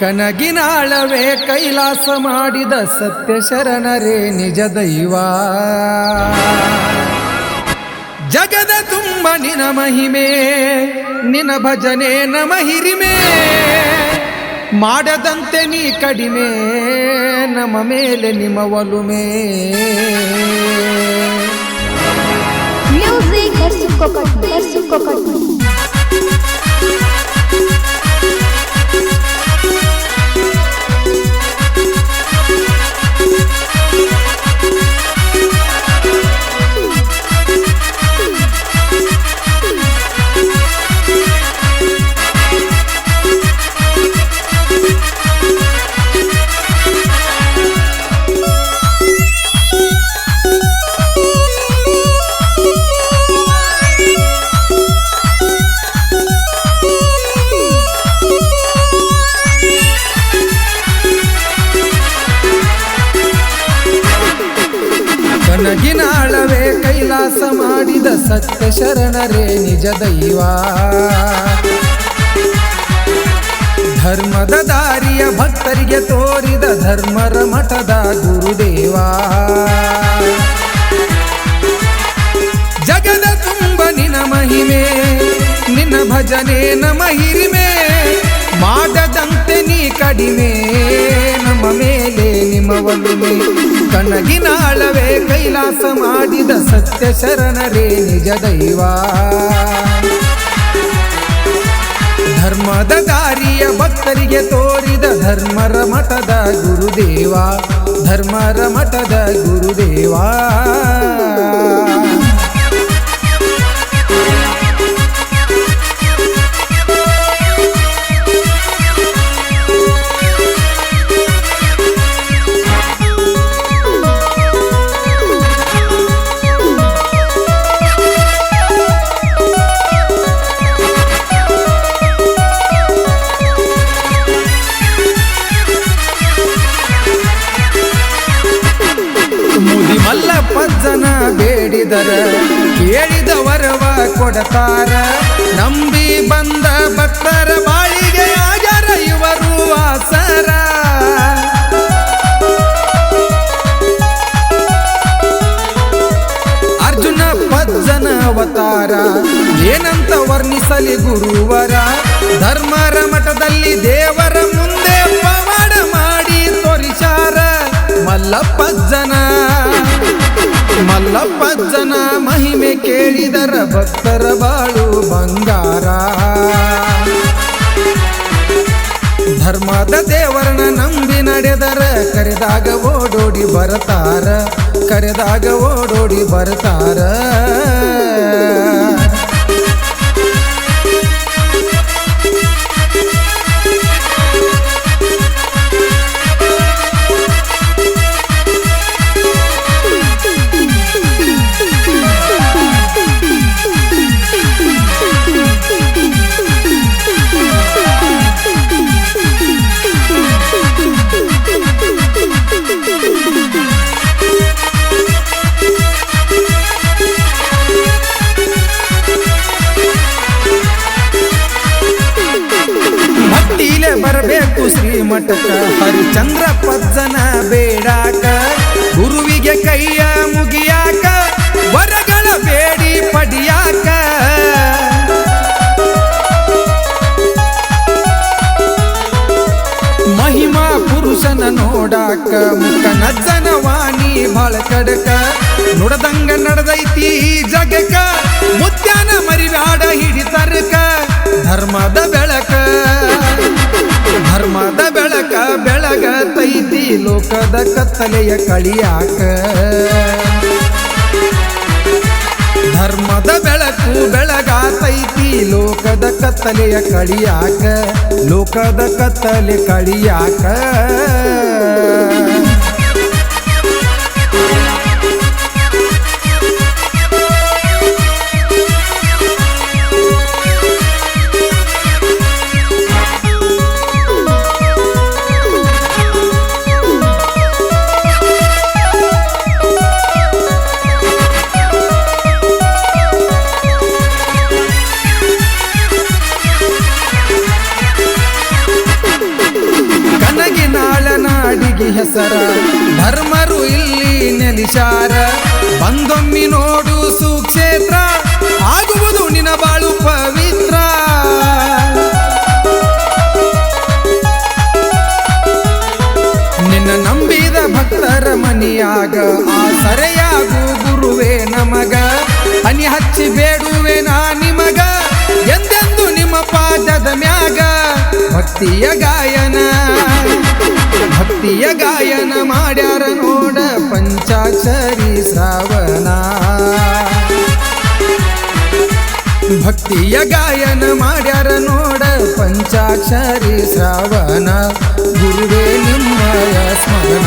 ಕನಗಿನಾಳವೇ ಕೈಲಾಸ ಮಾಡಿದ ಸತ್ಯ ಶರಣರೇ ನಿಜ ದೈವ. ಜಗದ ತುಂಬ ನಿನ ಮಹಿಮೆ, ನಿನ ಭಜನೆ ನಮ ಹಿರಿಮೆ. ಮಾಡದಂತೆ ನೀ ಕಡಿಮೆ, ನಮ್ಮ ಮೇಲೆ ನಿಮ್ಮ ಒಲುಮೆ. Music. ಕನಗಿನಾಳವೇ ಕೈಲಾಸ ಮಾಡಿದ ಸತ್ಯ ಶರಣರೇ ನಿಜ ದೈವ. ಧರ್ಮದ ದಾರಿಯ ಭಕ್ತರಿಗೆ ತೋರಿದ ಧರ್ಮರ ಮಠದ ಗುರುದೇವ. ಜಗದ ತುಂಬ ನಿನ ಮಹಿಮೆ, ನಿನ್ನ ಭಜನೆ ನಮ ಹಿರಿಮೆ, ಮಾಡದಂತೆ ನೀ ಕಡಿಮೆ, ನಮ್ಮ ಮೇಲೆ ನಿಮ್ಮ ಒಲುಮೆ ಕನಗಿನಾಳವೇ ಕೈಲಾಸ ಮಾಡಿದ ಸತ್ಯ ಶರಣರೇ ನಿಜ ದೈವ. ಧರ್ಮದ ದಾರಿಯ ಭಕ್ತರಿಗೆ ತೋರಿದ ಧರ್ಮರ ಮಠದ ಗುರುದೇವ, ಧರ್ಮರ ಮಠದ ಗುರುದೇವ. ಮಲ್ಲಪ್ಪಜ್ಜನ ಬೇಡಿದರ, ಕೇಳಿದ ವರವ ಕೊಡತಾರ. ನಂಬಿ ಬಂದ ಭಕ್ತರ ಬಾಳಿಗೆ ಆಗರ ಇವರು ವಾಸರ. ಅರ್ಜುನ ಪಜ್ಜನ ಅವತಾರ, ಏನಂತ ವರ್ಣಿಸಲಿ ಗುರುವರ. ಧರ್ಮರ ಮಠದಲ್ಲಿ ದೇವರ ಮುಂದೆ ಮಲ್ಲಪ್ಪಜ್ಜನ ಮಲ್ಲಪ್ಪಜ್ಜನ ಮಹಿಮೆ ಕೇಳಿದರ ಭಕ್ತರ ಬಾಳು ಬಂಗಾರ. ಧರ್ಮದ ದೇವರನ ನಂಬಿ ನಡೆದರ ಕರೆದಾಗ ಓಡೋಡಿ ಬರತಾರ, ಕರೆದಾಗ ಓಡೋಡಿ ಬರ್ತಾರ. ಶ್ರೀಮಠಕ ಹರಿಚಂದ್ರ ಪಜ್ಜನ ಬೇಡಾಕ, ಗುರುವಿಗೆ ಕೈಯ ಮುಗಿಯಾಕ, ವರಗಳ ಬೇಡಿ ಪಡಿಯಾಕ. ಮಹಿಮಾ ಪುರುಷನ ನೋಡಾಕ, ಮುಖ ನಜ್ಜನ ವಾಣಿ ಬಾಳ ಕಡಕ. ನುಡದಂಗ ನಡೆದೈತಿ ಈ ಜಗಕ್ಕ, ಮುತ್ಯಾನ ಮರಿವಾಡ ಹಿಡಿತರ್ಕ ಧರ್ಮದ ಬೆಳಕ. ಬೆಳಗತೈತಿ ಲೋಕದ ಕತ್ತಲೆಯ ಕಳಿಯಾಕ. ಧರ್ಮದ ಬೆಳಕು ಬೆಳಗಾತೈತಿ ಲೋಕದ ಕತ್ತಲೆಯ ಕಳಿಯಾಕ. ಲೋಕದ ಕತ್ತಲೆ ಕಳಿಯಾಕ. ನೋಡು ಸುಕ್ಷೇತ್ರ. ಆಗುವುದು ನಿನ ಬಾಳು ಪವಿತ್ರ. ನಿನ್ನ ನಂಬಿದ ಭಕ್ತರ ಮನಿಯಾಗ ಸರೆಯಾಗು ಗುರುವೇ ನಮಗ. ಹನಿ ಹಚ್ಚಿ ಬೇಡುವೆ ನಾ ನಿಮಗ. ಎಂದೆಂದು ನಿಮ್ಮ ಪಾದದ ಮ್ಯಾಗ? ಭಕ್ತಿಯ ಗಾಯನ. ಭಕ್ತಿಯ ಗಾಯನ ಮಾಡ್ಯಾರ ನೋಡ ಪಂಚಾಕ್ಷರಿ ಶ್ರಾವಣ. ಭಕ್ತಿಯ ಗಾಯನ ಮಾಡ್ಯಾರ ನೋಡ ಪಂಚಾಕ್ಷರಿ ಶ್ರಾವಣ. ಗುರುವೇ ನಿಮ್ಮಯ ಸ್ಮರಣ.